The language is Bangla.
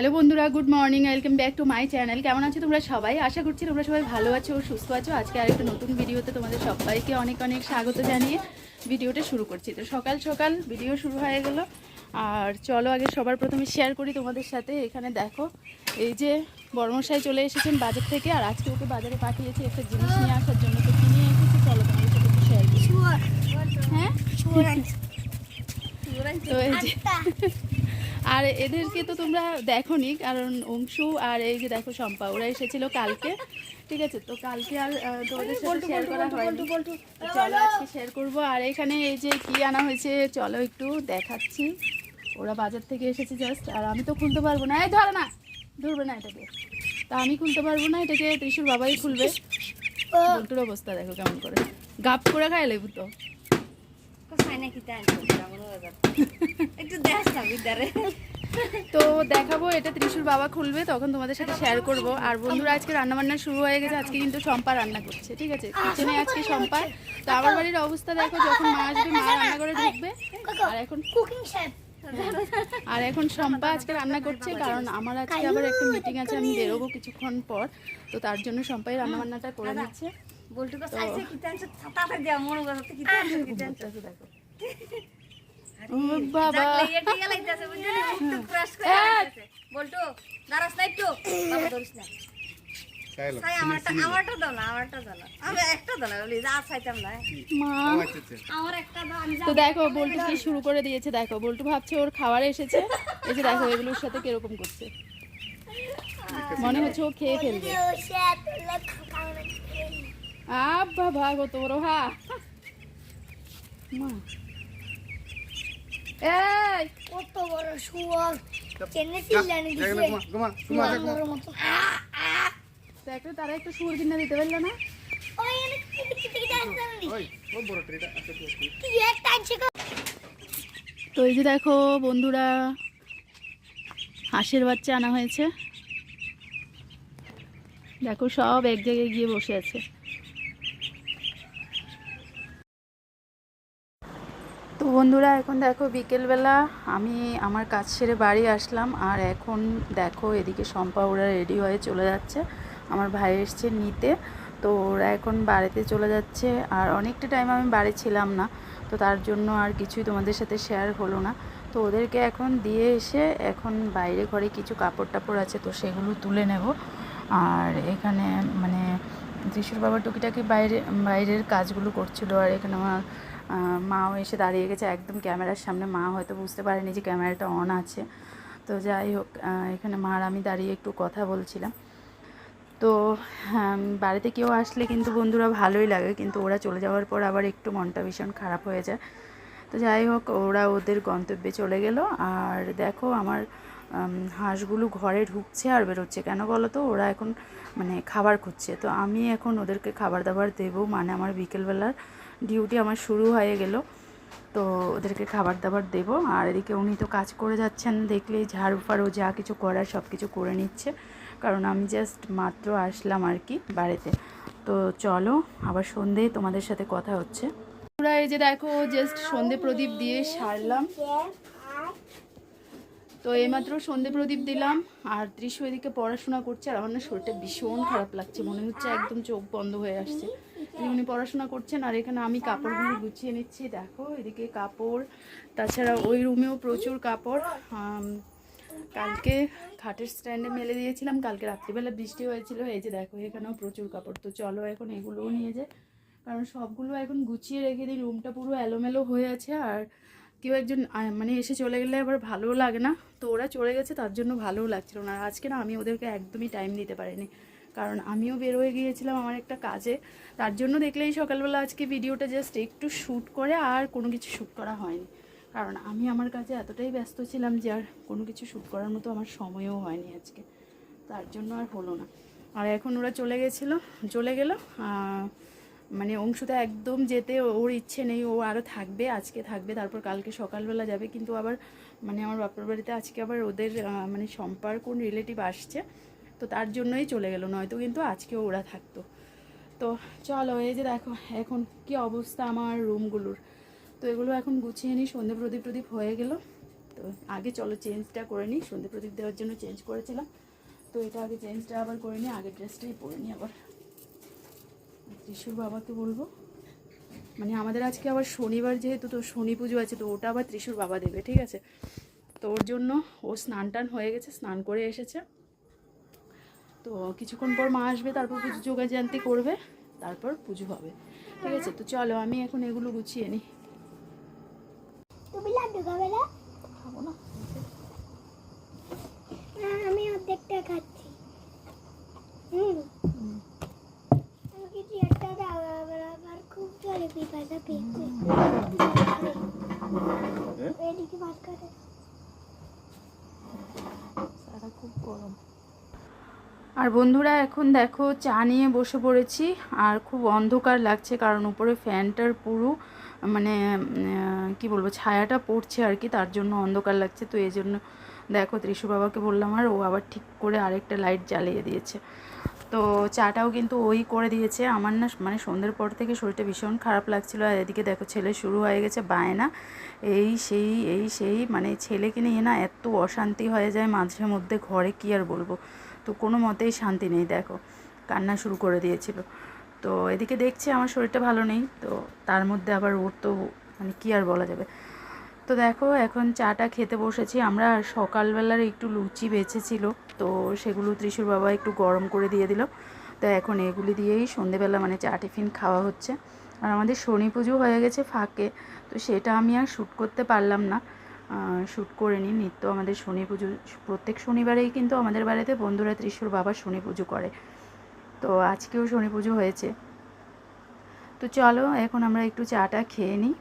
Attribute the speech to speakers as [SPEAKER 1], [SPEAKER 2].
[SPEAKER 1] হ্যালো বন্ধুরা good morning welcome back to my channel. কেমন আছো তোমরা সবাই? আশা করছি তোমরা সবাই ভালো আছো ও সুস্থ আছো। আজকে আরেকটা নতুন ভিডিওতে তোমাদের সবাইকে অনেক অনেক স্বাগত জানিয়ে ভিডিওটা শুরু করছি। তো সকাল সকাল ভিডিও শুরু হয়ে গেল। আর চলো আগে সবার প্রথমে শেয়ার করি তোমাদের সাথে। এখানে দেখো এই যে বর্মশাই চলে এসেছেন বাজার থেকে আর আজকে ওকে বাজারে পাঠিয়েছি একটা জিনিস নিয়ে আসার জন্য। তো কিনে এসেছি? চলো তোমাদের সাথে একটু শেয়ার করি। হ্যাঁ? তো এই যে আর এদেরকে তো তোমরা দেখোনি কারণ অংশু আর এই যে দেখো শম্পা ওরা এসেছিল কালকে। ঠিক আছে? তো কালকে আর তোমাদের সাথে শেয়ার করা হয়নি। চলো আজকে শেয়ার করব। আর এখানে এই যে কি আনা হয়েছে চলো একটু দেখাচ্ছি। ওরা বাজার থেকে এসেছে জাস্ট আর আমি তো খুলতে পারব না। এই ধরো না ধরবে না এটাকে। তা আমি খুলতে পারব না এটাকে ত্রিশুর বাবাই খুলবে। বল্টুর অবস্থা দেখো কেমন করে। গাপ করে খাই লেবু তো।
[SPEAKER 2] একটু
[SPEAKER 1] তো দেখাবো এটা ত্রিশুর বাবা খুলবে তখন তোমাদের সাথে শেয়ার করব। আর বন্ধুরা আজকে রান্না বান্না শুরু হয়ে গেছে আজকে কিন্তু শম্পা রান্না করছে ঠিক আছে? কিচেনে আজকে শম্পা। তো আমার বাড়ির অবস্থা দেখো যখন মা আসবে মা রান্না করে ঢুকবে আর এখন
[SPEAKER 2] কুকিং শেফ।
[SPEAKER 1] আর এখন শম্পা আজকে রান্না করছে কারণ আমার আজকে আবার একটা মিটিং আছে আমি বেরোবো কিছুক্ষণ পর। তো তার জন্য শম্পাই রান্না বান্নাটা করে নিচ্ছে।
[SPEAKER 2] বলটুকো সাইজে কি টানছে তাতে দেয়া মনে কি টানছে কি টানছে
[SPEAKER 1] দেখো বাবা।
[SPEAKER 2] জাগলে গেলাইতাছে বুঝলি মুখ ক্রাশ করে বলটু দাঁড়াস না একটু। বাবা ধরিস না। আমারটা আমারটা দাও না আমারটা দাও না। আমি একটা দাও না বলি যা চাইতাম না।
[SPEAKER 1] মা।
[SPEAKER 2] আমার একটা দাও আমি
[SPEAKER 1] তো দেখো বল্টু কি শুরু করে দিয়েছে দেখো বল্টু ভাবছে ওর খাবার এসেছে। এই যে দেখো এগুলোর সাথে কীরকম করছে। মনে হচ্ছে ও খেয়ে ফেলবে। আব্বা ভাগ বড় হা। মা। এই
[SPEAKER 2] কত বড় চিল্লানি দিছে? মতো।
[SPEAKER 1] দেখো তারা একটু সুর দিনা দিতে পারল না?
[SPEAKER 2] ওই এনে কিটি কিটি যাচ্ছে কি একটা আছে
[SPEAKER 1] তো এই যে দেখো বন্ধুরা হাঁসের বাচ্চা আনা হয়েছে। দেখো সব এক জায়গায় গিয়ে বসে আছে। তো বন্ধুরা, এখন দেখো বিকেলবেলা আমি আমার কাজ সেরে বাড়ি আসলাম আর এখন দেখো এদিকে শম্পা ওরা রেডি হয়ে চলে যাচ্ছে, আমার ভাই এসছে নিতে। তো ওরা এখন বাড়িতে চলে যাচ্ছে আর অনেকটা টাইম আমি বাড়ি ছিলাম না, তো তার জন্য আর কিছুই তোমাদের সাথে শেয়ার হলো না। তো ওদেরকে এখন দিয়ে এসে এখন বাইরে ঘরে কিছু কাপড় টাপড় আছে, তো সেগুলো তুলে নেব। আর এখানে মানে যিশুর বাবা টুকিটাকি বাইরে, বাইরের কাজগুলো করছিল আর এখানে আমার মাও এসে দাঁড়িয়ে গেছে, একদম ক্যামেরার সামনে। মা হয়তো বুঝতে পারেনি যে ক্যামেরাটা অন আছে। তো যাই হোক এখানে মার আমি দাঁড়িয়ে একটু কথা বলছিলাম। তো বাড়িতে কেউ আসলে কিন্তু বন্ধুরা ভালোই লাগে, কিন্তু ওরা চলে যাওয়ার পর আবার একটু মনটা ভীষণ খারাপ হয়ে যায়। তো যাই হোক, ওরা ওদের গন্তব্যে চলে গেল। আর দেখো আমার হাঁসগুলো ঘরে ঢুকছে আর বেরোচ্ছে। কেন বলো তো? ওরা এখন মানে খাবার খুঁজছে। তো আমি এখন ওদেরকে খাবার দাবার দেবো। মানে আমার বিকেলবেলার ডিউটি আমার শুরু হয়ে গেল। তো ওদেরকে খাবার দাবার দেবো। আর এদিকে উনি তো কাজ করে যাচ্ছেন, দেখলেই ঝাড়ু ফাড়ু যা কিছু করার সব কিছু করে নিচ্ছে। কারণ আমি জাস্ট মাত্র আসলাম আর কি বাড়িতে। তো চলো, আবার সন্ধে তোমাদের সাথে কথা হচ্ছে। পুরা এই যে দেখো জাস্ট সন্ধে প্রদীপ দিয়ে সারলাম। তো এইমাত্র সন্ধে প্রদীপ দিলাম। আর ত্রিশু এদিকে পড়াশোনা করছে, আর আমার না শরীরটা ভীষণ খারাপ লাগছে। মনে হচ্ছে একদম চোখ বন্ধ হয়ে আসছে। উনি পড়াশোনা করছেন, আর এখানে আমি কাপড়গুলো গুছিয়ে নিচ্ছি। দেখো, এদিকে কাপড়, তাছাড়া ওই রুমেও প্রচুর কাপড়। কালকে খাটের স্ট্যান্ডে মেলে দিয়েছিলাম, কালকে রাত্রিবেলা বৃষ্টি হয়েছিল, এই যে দেখো, এখানেও প্রচুর কাপড়। তো চলো এখন এগুলোও নিয়ে যায় কারণ সবগুলো এখন গুছিয়ে রেখে দিই, রুমটা পুরো এলোমেলো হয়ে আছে, আর কেউ একজন মানে এসে চলে গেলে আবার ভালোও লাগে না। তো ওরা চলে গেছে, তার জন্য ভালোও লাগছিল না আজকে না আমি ওদেরকে একদমই টাইম দিতে পারিনি। কারণ আমিও বের হয়ে গিয়েছিলাম আমার একটা কাজে। তার জন্য দেখলেই সকালবেলা আজকে ভিডিওটা জাস্ট একটু শ্যুট করে আর কোনো কিছু শ্যুট করা হয়নি। কারণ আমি আমার কাজে এতটাই ব্যস্ত ছিলাম যে আর কোনো কিছু শ্যুট করার মতো আমার সময়ও হয়নি আজকে। তার জন্য আর হলো না। আর এখন ওরা চলে গেছিল, চলে গেল মানে অংশুতে একদম যেতে ওর ইচ্ছে নেই, ও আরও থাকবে, আজকে থাকবে, তারপর কালকে সকালবেলা যাবে, কিন্তু আবার মানে আমার বাপের বাড়িতে আজকে আবার ওদের মানে সম্পার কোন রিলেটিভ আসছে। তো তার জন্যই চলে গেল, নয়তো কিন্তু আজকেও ওরা থাকতো। তো চলো, এই যে দেখো, এখন কি অবস্থা আমার রুমগুলোর। তো এগুলো এখন গুছিয়ে নিই, সন্ধে প্রদীপ প্রদীপ হয়ে গেল। তো আগে চলো চেঞ্জটা করে নিই, সন্ধে প্রদীপ দেওয়ার জন্য চেঞ্জ করেছিলাম। তো এটা আগে চেঞ্জটা আবার করে নিই, আগের ড্রেসটাই পরে নিই আবার। ত্রিশুর বাবাকে বলব। মানে আমাদের আজকে আবার শনিবার যেহেতু, তো শনি পুজো আছে, তো ওটা আবার ত্রিশুর বাবা দেবে, ঠিক আছে? তো ওর জন্য ও স্নান টান হয়ে গেছে, স্নান করে এসেছে। তো কিছুক্ষণ পর মা আসবে তারপর পুজো যোগাযান্তি করবে তারপর পুজো হবে। ঠিক আছে তো চলো আমি এখন এগুলো গুছিয়ে নিই
[SPEAKER 3] তুমি লাড্ডু খাবে না?
[SPEAKER 1] খাব না।
[SPEAKER 3] আমি অর্ধেকটা খাচ্ছি। হুম। আমাকে আবার খুব জলে পিপাসা পেয়েছে। এদিকে ভাত
[SPEAKER 1] সারা খুব গরম আর বন্ধুরা, এখন দেখো চা নিয়ে বসে পড়েছি আর খুব অন্ধকার লাগছে কারণ উপরে ফ্যানটার পুরো মানে কি বলব, ছায়াটা পড়ছে আর কি, তার জন্য অন্ধকার লাগছে। তো এই জন্য দেখো ত্রিশু বাবাকে বললাম আর ও আবার ঠিক করে আরেকটা লাইট জ্বালিয়ে দিয়েছে। তো চাটাও কিন্তু ওই করে দিয়েছে। আমার না মানে সন্ধ্যের পর থেকে শরীরটা ভীষণ খারাপ লাগছিল আর এদিকে দেখো ছেলে শুরু হয়ে গেছে, বায়না। এই সেই এই সেই মানে ছেলেকে নিয়ে না এত অশান্তি হয়ে যায় মাঝে মধ্যে, ঘরে কি আর বলব। তো কোনো মতেই শান্তি নেই, দেখো। কান্না শুরু করে দিয়েছিল। তো এদিকে দেখছি আমার শরীরটা ভালো নেই, তো তার মধ্যে আবার ওর তো মানে কী আর বলা যাবে। তো দেখো, এখন চাটা খেতে বসেছি। আমরা সকালবেলার একটু লুচি বেঁচেছিল, তো সেগুলো ত্রিশুর বাবা একটু গরম করে দিয়ে দিল। তো এখন এগুলি দিয়েই সন্ধেবেলা মানে চা টিফিন খাওয়া হচ্ছে। আর আমাদের শনি পুজো হয়ে গেছে ফাঁকে, তো সেটা আমি আর শ্যুট করতে পারলাম না। শ্যুট করে নিই। নিত্য আমাদের শনি পুজো, প্রত্যেক শনিবারেই কিন্তু আমাদের বাড়িতে বন্ধুরা ত্রিশুর বাবা শনি পুজো করে। তো আজকেও শনি পুজো হয়েছে। তো চলো, এখন আমরা একটু চাটা খেয়ে নিই।